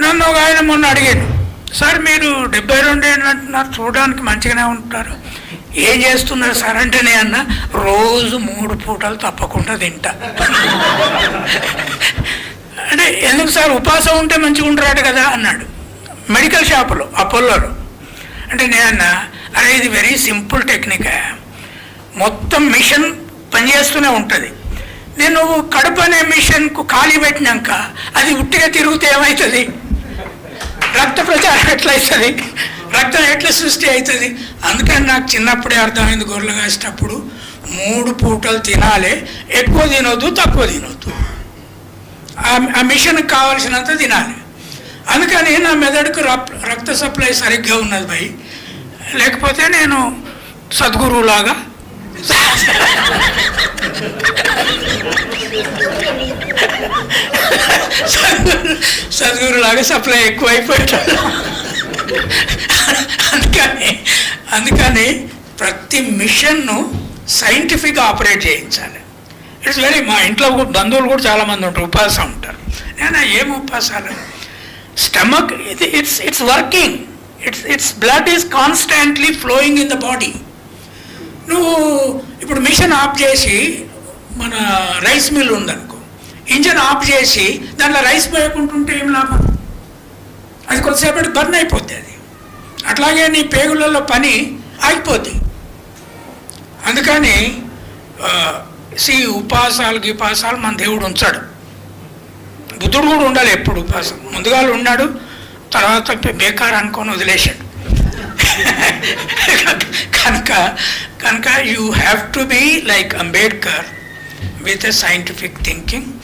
నన్ను ఒక ఆయన మొన్న అడిగాడు సార్ మీరు డెబ్బై రెండు ఏంటంటున్నారు చూడడానికి మంచిగానే ఉంటారు. ఏం చేస్తున్నారు సార్ అంటే నేను అన్న రోజు మూడు పూటలు తప్పకుండా తింటా. అంటే ఎందుకు సార్ ఉపాసం ఉంటే మంచిగా ఉంటారట కదా? అన్నాడు. మెడికల్ షాపులో అపోలోలో. అంటే నేను అన్నా అరే ఇది వెరీ సింపుల్ టెక్నిక్. మొత్తం మిషన్ పనిచేస్తూనే ఉంటుంది. నేను కడుపు అనే మిషన్కు ఖాళీ పెట్టినాక అది ఉట్టిగా తిరిగితే ఏమవుతుంది? రక్త ప్రచారం ఎట్లయితుంది? అవుతుంది రక్తం ఎట్లా సృష్టి అవుతుంది అందుకని నాకు చిన్నప్పుడే అర్థమైంది గొర్రెలు కాసేటప్పుడు మూడు పూటలు తినాలి ఎక్కువ తినొద్దు తక్కువ తినొద్దు. ఆ- మిషన్కి కావాల్సినంత తినాలి. అందుకని నా మెదడుకు రప్- రక్త సప్లై సరిగ్గా ఉన్నది భయ్. లేకపోతే నేను సద్గురువులాగా సద్గురులాగా సప్లై ఎక్కువ అయిపోయాడు అందుకని అందుకని ప్రతి మిషన్ను సైంటిఫిక్గా ఆపరేట్ చేయించాలి. ఇట్స్ వెరీ మా ఇంట్లో కూడా బంధువులు కూడా చాలామంది ఉంటారు ఉపాసం ఉంటారు. నేను ఏం ఉపాసాలు స్టమక్ ఇది it's it's working it's it's blood is constantly flowing in the body నువ్వు ఇప్పుడు మిషన్ ఆఫ్ చేసి మన రైస్ మిల్ ఉందనుకో ఇంజన్ ఆఫ్ చేసి దాంట్లో రైస్ పోయకుంటుంటే ఏం లాభం? అది కొద్దిసేపటి బర్న్ అయిపోద్ది అది. అట్లాగే నీ పేగులలో పని ఆగిపోద్ది. అందుకని సి ఉపాసాలు గిపాసాలు మన దేవుడు ఉంచాడు. బుద్ధుడు కూడా ఉండాలి ఎప్పుడు ఉపాసం. ముందుగా ఉన్నాడు తర్వాత బేకార్ అనుకొని వదిలేశాడు. కనుక కనుక you have to be like Ambedkar. with a scientific thinking.